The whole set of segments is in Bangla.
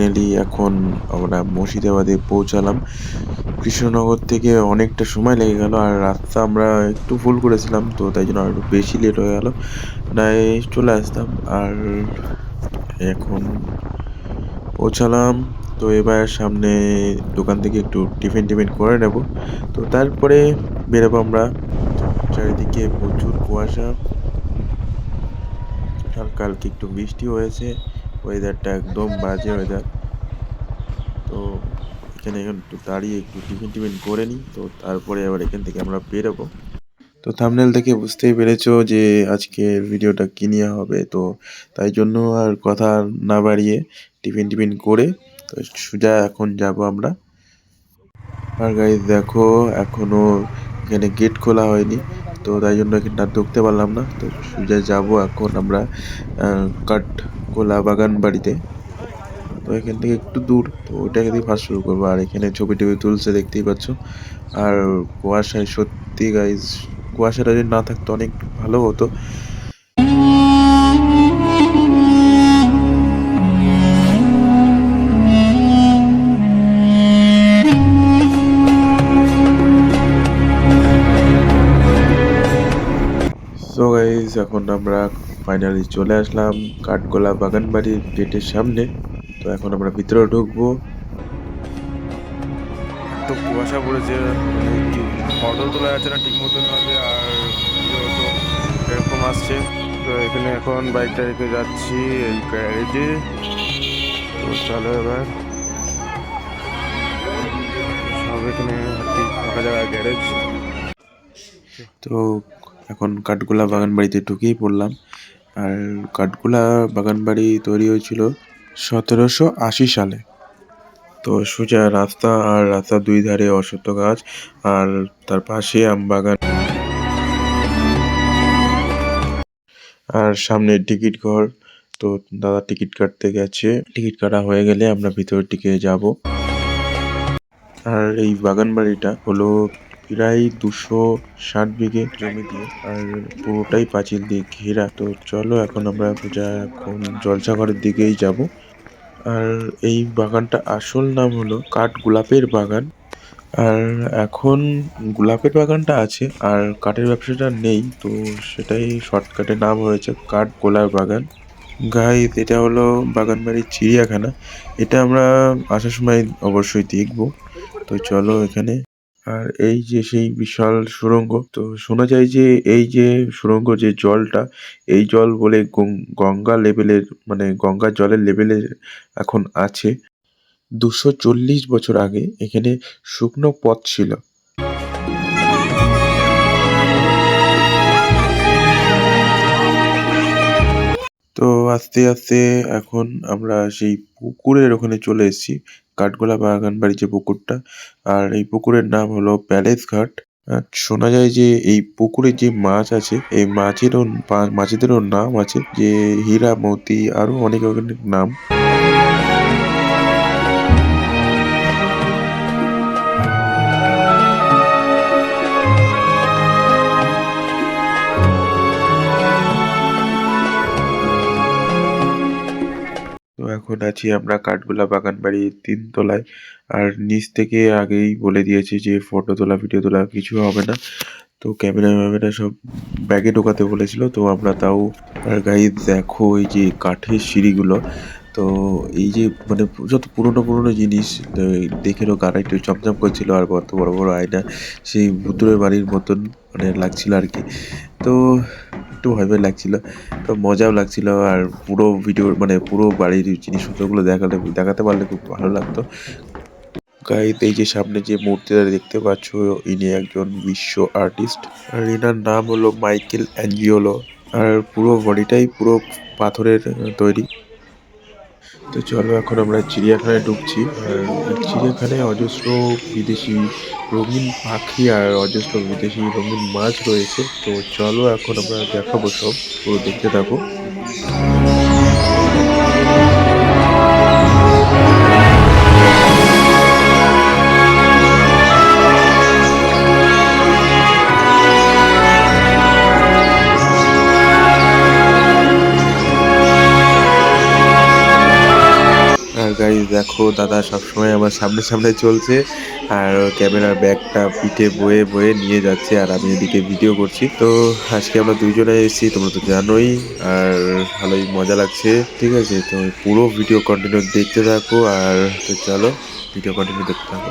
ফাইনালি এখন আমরা মুর্শিদাবাদে পৌঁছালাম। কৃষ্ণনগর থেকে অনেকটা সময় লেগে গেল আর রাস্তা আমরা একটু ভুল করেছিলাম, তো তাই জন্য একটু বেশি লেট হয়ে গেল। নাই চলে আসতাম আর এখন পৌঁছালাম। তো এবার সামনে দোকান থেকে একটু টিফিন টিফিন করে নেব। তো তারপরে বেরোবো আমরা। চারিদিকে প্রচুর কুয়াশা। আর কালকে একটু বৃষ্টি হয়েছে। ওয়েদারটা একদম বাজে ওয়েদার তো এখানে এখন একটু দাঁড়িয়ে একটু টিফিন টিফিন করে নিই, তো তারপরে আবার এখান থেকে আমরা বেরোবো। তো থামনেল থেকে বুঝতেই পেরেছ যে আজকের ভিডিওটা কি নিয়ে হবে, তো তাই জন্য আর কথা না বাড়িয়ে টিফিন টিফিন করে, তো সোজা এখন যাব আমরা। আর গাইজ দেখো এখনও এখানে গেট খোলা হয়নি, তো তাই জন্য এখানটা ঢুকতে পারলাম না, তো সোজা যাব এখন আমরা কাঠকোলা বাগান বাড়িতে। তো এখান থেকে একটু দূর, তো ওইটাকে দিয়ে ফার্স্ট শুরু করব। আর এখানে ছবি টবি তুলছে, দেখতেই পাচ্ছ। আর কুয়াশায় সত্যি গাইজ কুয়াশাটা যদি না থাকতো অনেক ভালো হতো। এখন আমরা ফাইনালি চলে আসলাম কাঠগোলা বাগান বাড়ির গেটের সামনে। তো এখন আমরা ভিতরে ঢুকবো। তো কুয়াশা পড়েছে ফটো তোলা যাচ্ছে না ঠিক মতন হবে আর এরকম আসছে তো এখানে এখন বাইকটা রেখে যাচ্ছি এই গ্যারেজে তো চলো এবার। সব এখানে একটি ফাঁকা জায়গা গ্যারেজ তো এখন কাঠগোলা বাগান বাড়িতে ঢুকেই পড়লাম। আর কাঠগোলা বাগান বাড়ি তৈরি হয়েছিল সতেরোশো আশি সালে। তো সোজা রাস্তা আর রাস্তার দুই ধারে অশ্বত্থ গাছ আর তার পাশে আম বাগান। আর সামনে টিকিট ঘর। তো দাদা টিকিট কাটতে গেছে। টিকিট কাটা হয়ে গেলে আমরা ভিতরের দিকে যাব। আর এই বাগান বাড়িটা হলো প্রায় দুশো ষাট বিঘে জমি দিয়ে, আর পুরোটাই পাঁচিল দিয়ে ঘেরা। তো চলো এখন আমরা যা এখন জলসাঘরের দিকেই যাব। আর এই বাগানটা আসল নাম হলো কাঠ গোলাপের বাগান। আর এখন গোলাপের বাগানটা আছে, আর কাঠের ব্যবসাটা নেই, তো সেটাই শর্টকাটে নাম হয়েছে কাঠ গোলাপ বাগান। গাইজ এটা হলো বাগানবাড়ির চিড়িয়াখানা। এটা আমরা আসার সময় অবশ্যই দেখব। তো চলো এখানে আর এই যে সেই বিশাল সুড়ঙ্গ তো শোনা যায় যে এই যে সুড়ঙ্গ যে জলটা, এই জল বলে গঙ্গা লেভেলের মানে গঙ্গার জলের লেভেলের এখন আছে। দুশো চল্লিশ বছর আগে এখানে শুকনো পথ ছিল। তো আস্তে আস্তে এখন আমরা সেই পুকুরের ওখানে চলে এসেছি। কাঠগোলা বাগান বাড়ি যে পুকুরটা, আর এই পুকুরের নাম হলো প্যালেস ঘাট। আর শোনা যায় যে এই পুকুরে যে মাছ আছে, এই মাছেরও মাছেদেরও নাম আছে যে হীরা মতি আরও অনেক অনেক নাম। এখন আছি আমরা কাঠগোলা বাগান বাড়ির তিনতলায় আর নিচ থেকে আগেই বলে দিয়েছে যে ফটো তোলা ভিডিও তোলা কিছু হবে না। তো ক্যামেরা ম্যামেরা সব ব্যাগে ঢোকাতে বলেছিল, তো আমরা তাও আর গাই দেখো এই যে কাঠের সিঁড়িগুলো। তো এই যে মানে যত পুরনো পুরনো জিনিস দেখেও গাটা একটু চমচম করছিল আর কত বড় বড় আয়না, সেই ভুতুরের বাড়ির মতন মানে লাগছিল আর কি। তো একটু ভয় ভয় লাগছিল, তো মজাও লাগছিল আর পুরো ভিডিও মানে পুরো বাড়ির জিনিসপত্রগুলো দেখালে, দেখাতে পারলে খুব ভালো লাগতো। গাইড এই যে সামনে যে মূর্তিটা দেখতে পাচ্ছ, ইনি একজন বিশ্ব আর্টিস্ট আর এনার নাম হলো মাইকেল অ্যাঞ্জিওলো আর পুরো বডিটাই পুরো পাথরের তৈরি। তো চলো এখন আমরা চিড়িয়াখানায় ঢুকছি আর চিড়িয়াখানায় অজস্র বিদেশি রঙিন পাখি আর অজস্র বিদেশি রঙিন মাছ রয়েছে। তো চলো এখন আমরা দেখাবো সব। পুরো দেখতে থাকো। গাইজ দেখো দাদা সবসময় আমার সামনে সামনে চলছে। আর ক্যামেরার ব্যাগটা পিঠে বয়ে বয়ে নিয়ে যাচ্ছে আর আমি এদিকে ভিডিও করছি। তো আজকে আমরা দুজনে এসেছি, তোমরা তো জানোই, আর ভালোই মজা লাগছে। ঠিক আছে, তো পুরো ভিডিও কন্টিনিউ দেখতে থাকো, আর তো চলো ভিডিও কন্টিনিউ দেখতে থাকো।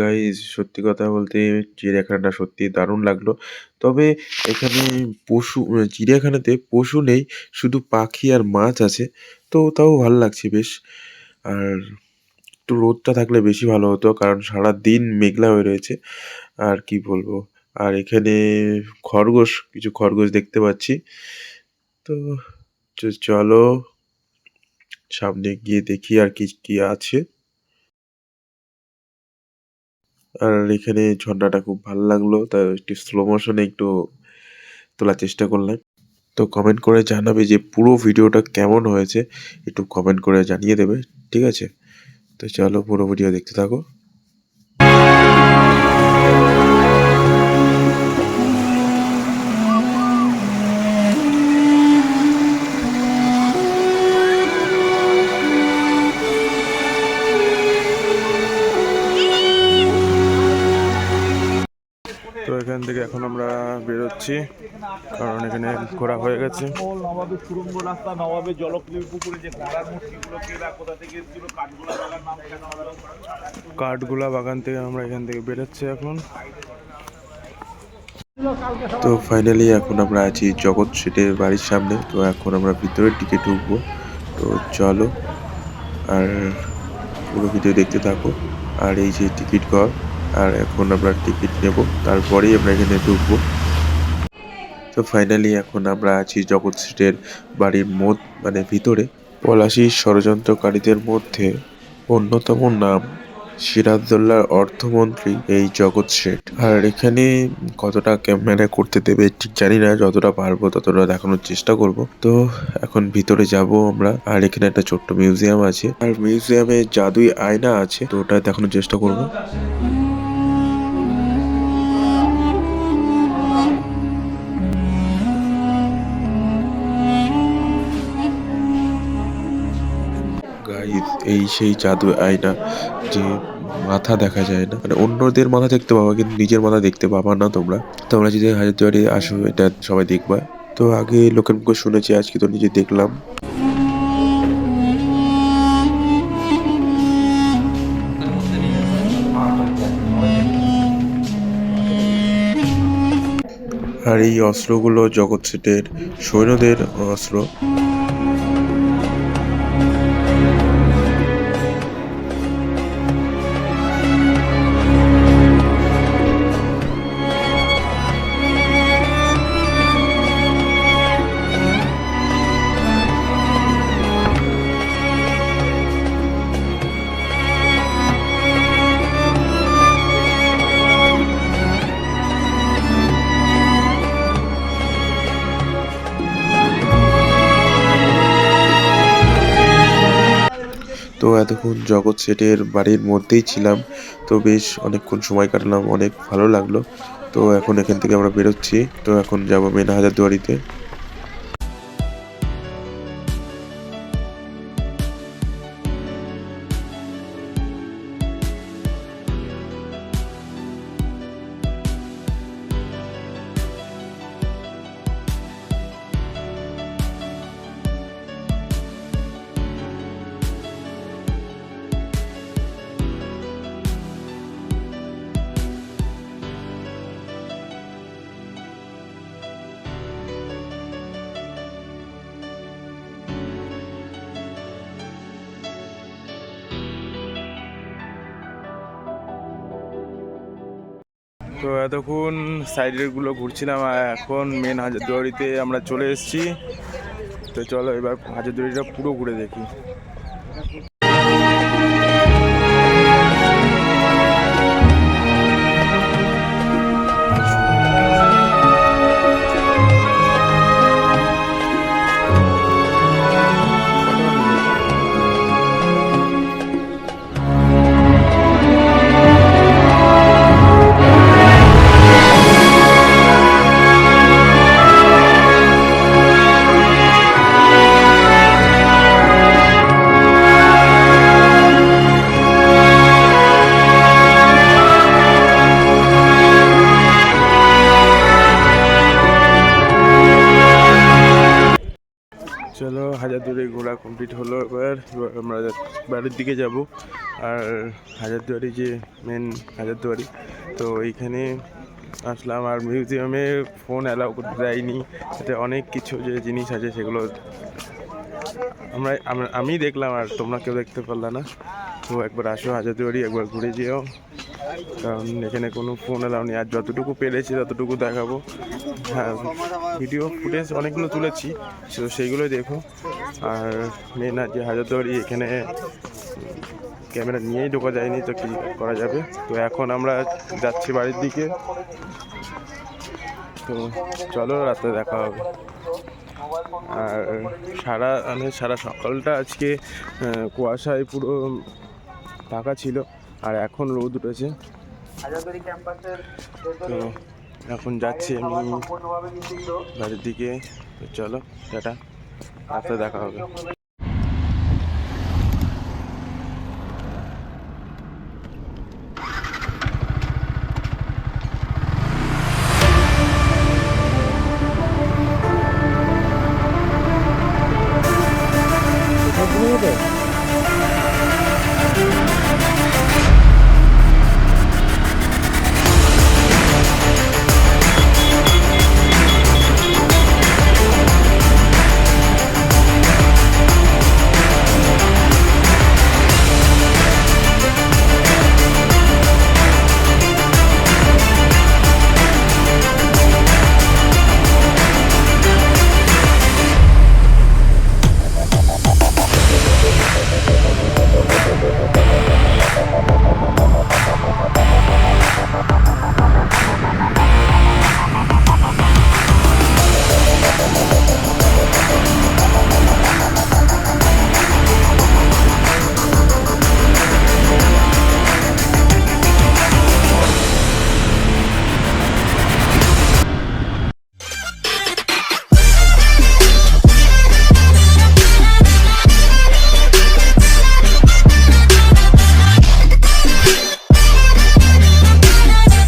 গাইজ সত্যি কথা বলতে চিড়িয়াখানাটা সত্যি দারুণ লাগল। তবে এখানে পশু চিড়িয়াখানাতে পশু নেই, শুধু পাখি আর মাছ আছে। তো তাও ভালো লাগছে বেশ। আর একটু রোদটা থাকলে বেশি ভালো হতো, কারণ সারা দিন মেঘলা হয়ে রয়েছে। আর কি বলব, আর এখানে খরগোশ, কিছু খরগোশ দেখতে পাচ্ছি। তো চলো সামনে গিয়ে দেখি আর কি কি আছে। আর এখানে ঝর্ণাটা খুব ভালো লাগল, তাই একটু স্লো মোশনে একটু তোলার চেষ্টা করলাম। তো কমেন্ট করে জানাবে যে পুরো ভিডিওটা কেমন হয়েছে, একটু কমেন্ট করে জানিয়ে দেবে, ঠিক আছে? তো চলো পুরো ভিডিও দেখতে থাকো। এখান থেকে এখন আমরা বেরোচ্ছি কারণ এখানে ঘোরা হয়ে গেছে। নবাবের সুরঙ্গ রাস্তা নবাবের পুকুরে যে ঘোড়ার কোথা থেকে কাঠগুলো বাগান থেকে আমরা এখান থেকে বেরোচ্ছি এখন। তো ফাইনালি এখন আমরা আছি জগৎ শেঠের বাড়ির সামনে তো এখন আমরা ভিতরের দিকে ঢুকবো। তো চলো আর পুরো ভিডিও দেখতে থাকো। আর এই যে টিকিট ঘর আর এখন আমরা টিকিট নেব। তারপরেই আমরা এখানে ঢুকবো। তো ফাইনালি এখন আমরা আছি জগৎ শেঠের বাড়ির মধ্যে মানে ভিতরে। পলাশী ষড়যন্ত্রকারীদের মধ্যে অন্যতম নাম সিরাজদৌল্লার অর্থমন্ত্রী এই জগৎ শেঠ। আর এখানে কতটা ক্যামেরা করতে দেবে ঠিক জানি না, যতটা পারব ততটা দেখানোর চেষ্টা করব। তো এখন ভিতরে যাব আমরা, আর এখানে একটা ছোট্ট মিউজিয়াম আছে। আর মিউজিয়ামে জাদুই আয়না আছে, তো ওটা দেখানোর চেষ্টা করব। এই সেই জাদু আয়না যে মাথা দেখা যায় না। মানে অন্যদের মাথা দেখতে পাবা, কিন্তু নিজের মাথা দেখতে পাবা না তোমরা। তোমরা যদি হাজারদুয়ারি আসো, এটা সবাই দেখবা। তো আগে লোকের মুখে শুনেছি, আজকে তো নিজে দেখলাম। আর এই অস্ত্রগুলো জগৎ সেটের সৈন্যদের অস্ত্র। এতক্ষণ জগৎ সেটের বাড়ির মধ্যেই ছিলাম, তো বেশ অনেকক্ষণ সময় কাটালাম, অনেক ভালো লাগল। তো এখন এখান থেকে আমরা বেরোচ্ছি, তো এখন যাব মেন হাজারদুয়ারিতে। তো এতক্ষণ সাইডেরগুলো ঘুরছিলাম, আর এখন মেন হাজারদুয়ারিতে আমরা চলে এসেছি। তো চলো এবার হাজারদুয়ারিটা পুরো ঘুরে দেখি। কমপ্লিট হলো এবার আমরা বাড়ির দিকে যাব। আর হাজারদুয়ারি যে মেন হাজারদুয়ারি, তো এইখানে আসলাম। আর মিউজিয়ামে ফোন অ্যালাউ করতে দেয়নি এতে অনেক কিছু যে জিনিস আছে সেগুলো আমরা আমরা- আমি দেখলাম আর তোমরা কেউ দেখতে পারলা না। তো একবার আসো হাজারদুয়ারি, একবার ঘুরে যেও। কারণ এখানে কোনো ফোন অ্যালাউ নেই। আর যতটুকু পেরেছি, ততটুকু দেখাবো। হ্যাঁ ভিডিও ফুটেজ অনেকগুলো তুলেছি, তো সেইগুলোই দেখো। আর মেন আর যে হাজারদুয়ারি এখানে ক্যামেরা নিয়েই ঢোকা যায়নি, তো কী করা যাবে? তো এখন আমরা যাচ্ছি বাড়ির দিকে। তো চলো, রাতে দেখা হবে। আর সারা মানে সারা সকালটা আজকে কুয়াশায় পুরো ফাঁকা ছিল। আর এখন রোদ উঠেছে। তো এখন যাচ্ছি আমি বাড়ির দিকে। তো চলো টাটা। রাস্তায় দেখা হবে।